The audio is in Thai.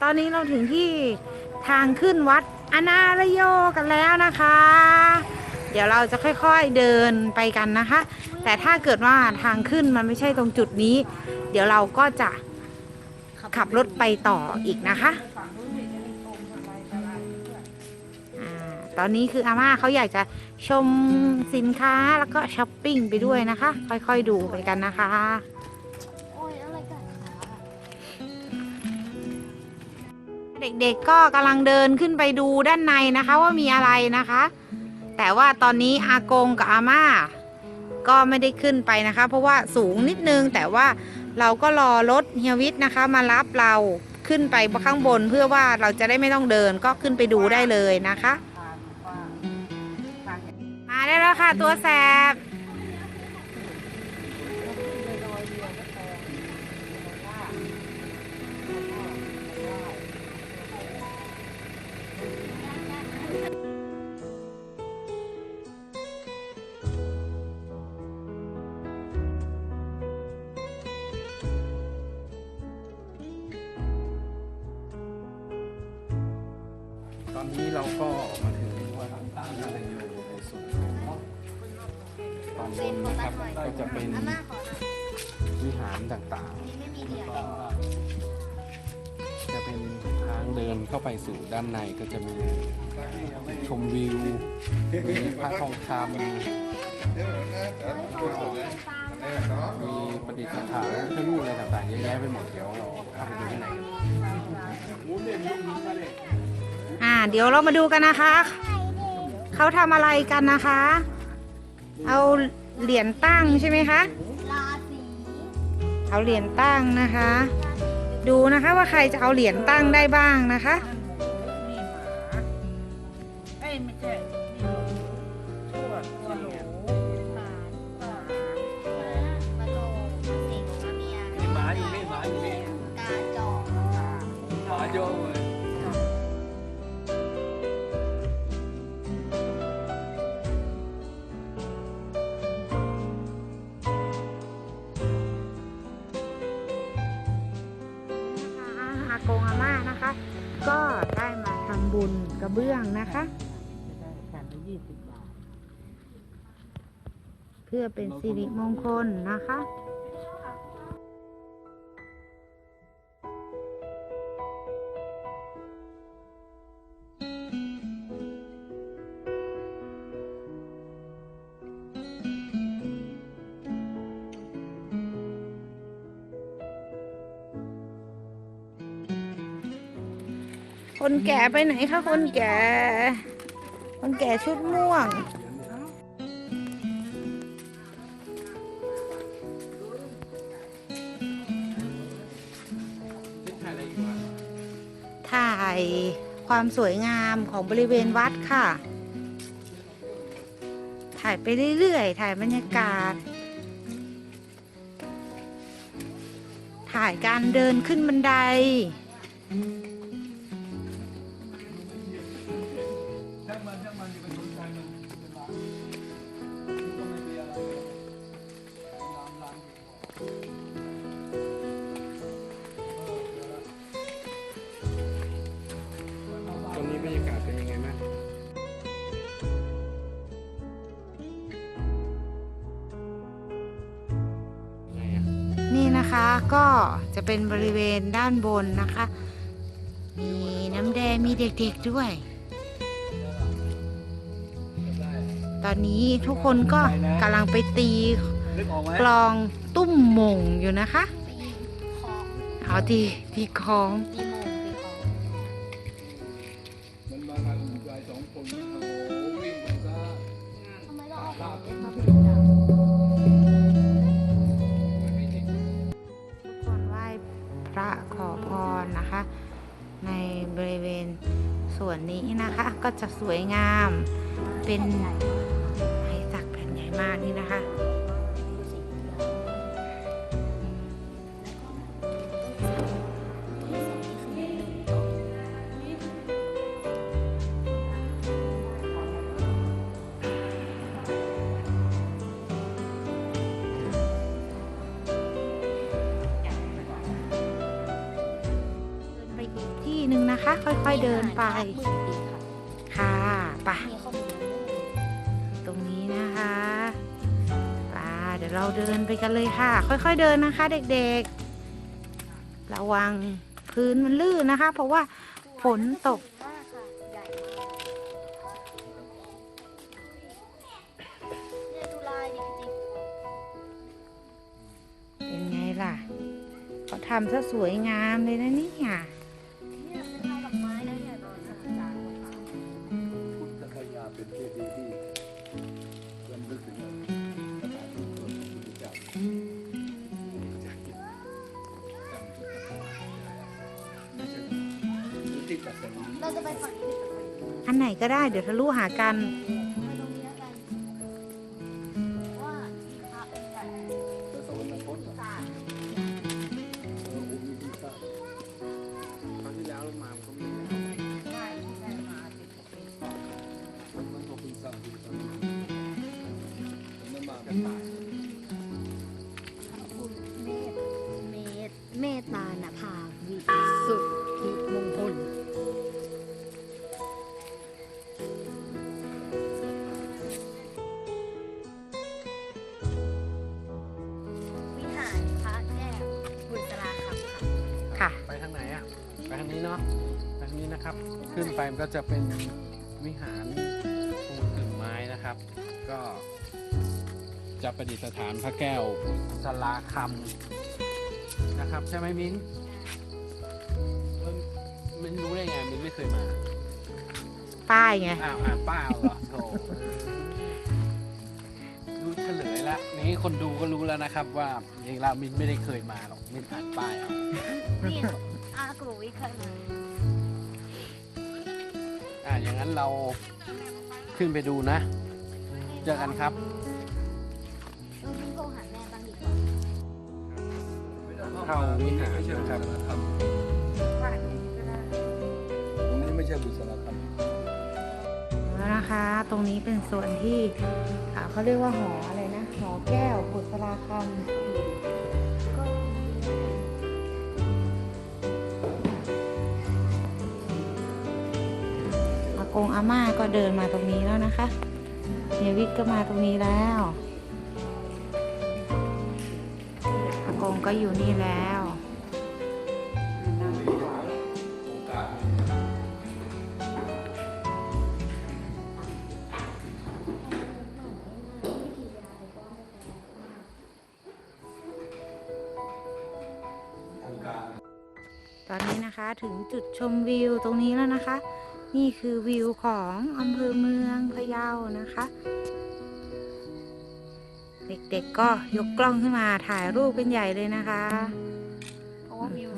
ตอนนี้เราถึงที่ทางขึ้นวัดอนารโยกันแล้วนะคะ เดี๋ยวเราจะค่อยๆเดินไปกันนะคะ แต่ถ้าเกิดว่าทางขึ้นมันไม่ใช่ตรงจุดนี้ เดี๋ยวเราก็จะขับรถไปต่ออีกนะคะ ตอนนี้คืออาม่าเขาอยากจะชมสินค้าแล้วก็ช้อปปิ้งไปด้วยนะคะ ค่อยๆดูไปกันนะคะ ด็กๆก็กำลังเดินขึ้นไปดูด้านในนะคะว่ามีอะไรนะคะ แต่ว่าตอนนี้อากงกับอาม่า ก็ไม่ได้ขึ้นไปนะคะ เพราะว่าสูงนิดนึงแต่ว่าเราก็รอรถเฮียวิทนะคะ มารับเราขึ้นไปข้างบนเพื่อว่าเราจะได้ไม่ต้องเดินก็ขึ้นไปดูได้เลยนะคะ มาได้แล้วค่ะตัวแสบ เราก็มาถึงวัดตั้งนาลโยในส่วนของตอนบนนะครับก็จะเป็นวิหารต่างอันนี้ไม่มีเหรียญๆจะเป็นทางเดินเข้าไปสู่ด้านในก็จะมีชมวิวมีพระทองคำมีประดิษฐานพระพุทธรูปอะไรต่างๆเยอะแยะไปหมดเดี๋ยวเราเข้าไปดูข้างในกัน เดี๋ยวเรามาดูกันนะคะ เขาทำอะไรกันนะคะ เอาเหรียญตั้งใช่ไหมคะราศีเอาเหรียญตั้งนะคะ ดูนะคะว่าใครจะเอาเหรียญตั้งได้บ้างนะคะ บุญกระเบื้องนะคะได้แผ่นละยี่สิบบาท เพื่อเป็นสิริมงคลนะคะ คนแก่ไปไหนคะคนแก่ คนแก่ชุดม่วง ถ่ายความสวยงามของบริเวณวัดค่ะ ถ่ายไปเรื่อยๆ ถ่ายบรรยากาศ ถ่ายการเดินขึ้นบันได ตอนนี้บรรยากาศเป็นยังไงบ้างไงอะนี่นะคะก็จะเป็นบริเวณด้านบนนะคะ มีน้ำแดงมีเด็กๆด้วย ตอนนี้ทุกคนก็กำลังไปตีกออกไหมกลองตุ้มมงอยู่นะคะเอาทีทีคล้องมันมากันยายสองคนโอ้วิ่งไปซะ วนนี้นะคะ ก็จะสวยงามเป็นไม้สักแผ่นใหญ่มากนี่นะคะ นึ่ะคะ ค่อยๆเดินไป ค่ะค่ะไปตรงนี้นะคะไป่าเดี๋ยวเราเดินไปกันเลยค่ะ ค่อยๆเดินนะคะ เด็กๆ ระวังพื้นมันลื่นนะคะ เพราะว่าฝนตกมากค่ะเนี่ยดูลายดิจริงเป็นไงล่ะเขาทำซะสวยงามเลยนะเนี่ย จะไปฝั่งนี้หรือฝั่งนี้อันไหนก็ได้เดี๋ยวทะลุหากัน นี้เนาะไปทางนี้นะครับ ขึ้นไปมันก็จะเป็นวิหารปูนกึ่งไม้นะครับ ก็จะประดิษฐานพระแก้วบุษราคำนะครับ ใช่ไหมมิ้นเอิ่มมิ้นรู้ได้ไงมิ้นไม่เคยมาป้ายไงอ้าวอ่านป้าเอาเหรอโธ่รู้เฉลยแล้วนี่คนดูก็รู้แล้วนะครับ ว่าจริงๆแล้วมินไม่ได้เคยมาหรอกมินอ่านป้ายเอานี่อากรุวิเคยมาอ่าอย่างนั้นเราขึ้นไปดูนะ เจอกันครับเราต้องโทรหาแม่บ้างดีกว่าเข้าวิหารนะครับว่าอันนี้ก็ได้ตรงนี้ไม่ใช่บุษราคแล้วนะคะ ตรงนี้เป็นส่วนที่อ่าเขาเรียกว่าหออะไรนะ หอแก้วบุษราคำ กงอาม่าก็เดินมาตรงนี้แล้วนะคะเฮวิทก็มาตรงนี้แล้วอากงก็อยู่นี่แล้วตอนนี้นะคะถึงจุดชมวิวตรงนี้แล้วนะคะ นี่คือวิวของอำเภอเมืองพะเยานะคะ เด็กๆกก็ยกกล้องขึ้นมาถ่ายรูปเป็นใหญ่เลยนะคะเพราะว่าวิว